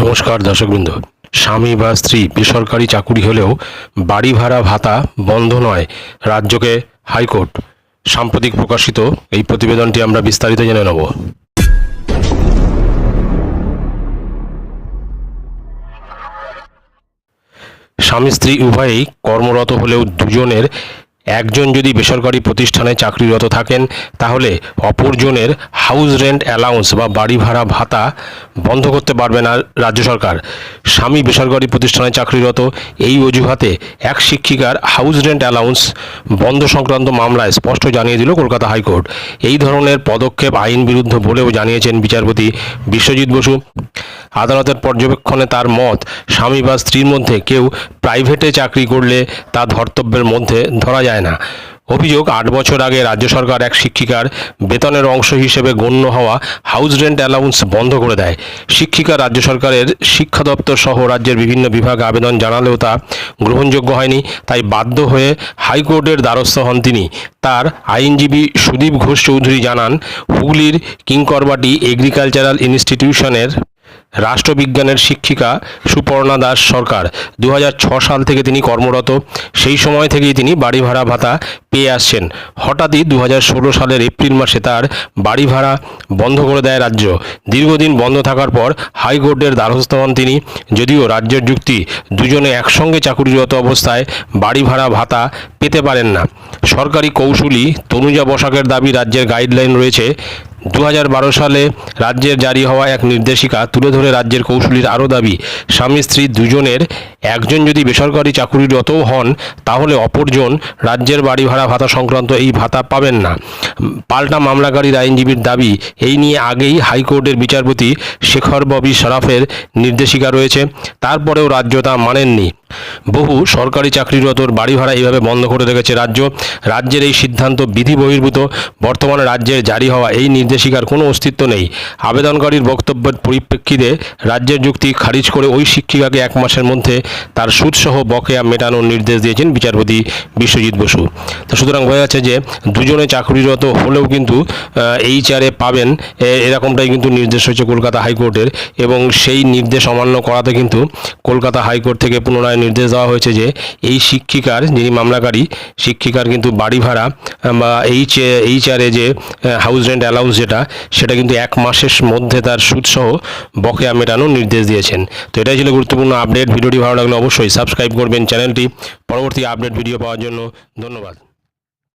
নমস্কার দর্শকবৃন্দ। স্বামী বা স্ত্রী বেসরকারি চাকুরি হলেও বাড়ি ভাড়া ভাতা বন্ধ নয় রাজ্যকে হাইকোর্ট। সাম্প্রতিক প্রকাশিত এই প্রতিবেদনটি আমরা বিস্তারিত জেনে নেব। স্বামী স্ত্রী উভয়েই কর্মরত হলেও দুজনের একজন যদি বেসরকারি প্রতিষ্ঠানে চাকরিরত থাকেন, তাহলে অপরজনের হাউস রেন্ট অ্যালাউন্স বা বাড়ি ভাড়া ভাতা বন্ধ করতে পারবে না রাজ্য সরকার। স্বামী বেসরকারি প্রতিষ্ঠানে চাকরিরত, এই অজুহাতে এক শিক্ষিকার হাউস রেন্ট অ্যালাউন্স বন্ধ সংক্রান্ত মামলায় স্পষ্ট জানিয়ে দিল কলকাতা হাইকোর্ট। এই ধরনের পদক্ষেপ আইন বিরুদ্ধ বলেও জানিয়েছেন বিচারপতি বিশ্বজিৎ বসু। আদালতের পর্যবেক্ষণে তার মত, স্বামী বা স্ত্রীর মধ্যে কেউ প্রাইভেটে চাকরি করলে তা ধর্তব্যের মধ্যে ধরা যায় না। অভিযোগ, আট বছর আগে রাজ্য সরকার এক শিক্ষিকার বেতনের অংশ হিসেবে গণ্য হওয়া হাউস রেন্ট অ্যালাউন্স বন্ধ করে দেয়। শিক্ষিকা রাজ্য সরকারের শিক্ষা দপ্তর সহ রাজ্যের বিভিন্ন বিভাগে আবেদন জানালেও তা গ্রহণযোগ্য হয়নি। তাই বাধ্য হয়ে হাইকোর্টের দ্বারস্থ হন তিনি। তার আইনজীবী সুদীপ ঘোষ চৌধুরী জানান, হুগলির কিংকরবাটি এগ্রিকালচারাল ইনস্টিটিউশনের রাষ্ট্রবিজ্ঞানের শিক্ষিকা সুপর্ণা দাস সরকার। দু সাল থেকে তিনি কর্মরত। সেই সময় থেকেই তিনি বাড়ি ভাড়া ভাতা পেয়ে আসছেন। হঠাৎই দু হাজার ষোলো সালের এপ্রিল মাসে তার বাড়ি ভাড়া বন্ধ করে দেয় রাজ্য। দীর্ঘদিন বন্ধ থাকার পর হাইকোর্টের দ্বারস্থ হন তিনি। যদিও রাজ্যের যুক্তি দুজনে একসঙ্গে চাকুরিরত অবস্থায় বাড়ি ভাড়া ভাতা পেতে পারেন না। সরকারি কৌশলী তনুজা বসাকের দাবি রাজ্যের গাইডলাইন রয়েছে। দু হাজার বারো সালে রাজ্যের জারি হওয়া এক নির্দেশিকা তুলে ধরে রাজ্যের কৌশলীর আরও দাবি, স্বামী স্ত্রী দুজনের একজন যদি বেসরকারি চাকুরিরতও হন, তাহলে অপরজন রাজ্যের বাড়ি ভাড়া ভাতা সংক্রান্ত এই ভাতা পাবেন না। পাল্টা মামলাকারীর আইনজীবীর দাবি, এই নিয়ে আগেই হাইকোর্টের বিচারপতি শেখর ববি শরাফের নির্দেশিকা রয়েছে। তারপরেও রাজ্য তা মানেননি। বহু সরকারি চাকরিরতর বাড়ি ভাড়া এইভাবে বন্ধ করে রেখেছে রাজ্য। রাজ্যের এই সিদ্ধান্ত বিধি বহির্ভূত। বর্তমানে রাজ্যের জারি হওয়া এই নির্দেশিকার কোনো অস্তিত্ব নেই। আবেদনকারীর বক্তব্যের পরিপ্রেক্ষিতে রাজ্যের যুক্তি খারিজ করে ওই শিক্ষিকাকে এক মাসের মধ্যে তার সুদসহ বকেয়া মেটানোর নির্দেশ দিয়েছেন বিচারপতি বিশ্বজিৎ বসু। তো সুতরাং বোঝা যাচ্ছে যে দুজনে চাকরিরত হলেও কিন্তু এই চারে পাবেন। এরকমটাই কিন্তু নির্দেশ হয়েছে কলকাতা হাইকোর্টের এবং সেই নির্দেশ অমান্য করাতে কিন্তু কলকাতা হাইকোর্ট থেকে পুনরায় নির্দেশ দেওয়া হয়েছে যে এই শিক্ষিকার, যিনি মামলাকারী, শিক্ষিকার কিন্তু বাড়ি ভাড়া বা এইচ এইচ আরে যে হাউস রেন্ট অ্যালাউন্স যেটা, সেটা কিন্তু এক মাসের মধ্যে তার সুদসহ বকেয়া মেটানোর নির্দেশ দিয়েছেন। তো এটাই ছিল গুরুত্বপূর্ণ আপডেট ভিডিওটি ভালো লাগলে অবশ্যই সাবস্ক্রাইব করবেন চ্যানেলটি। পরবর্তী আপডেট ভিডিও পাওয়ার জন্য ধন্যবাদ।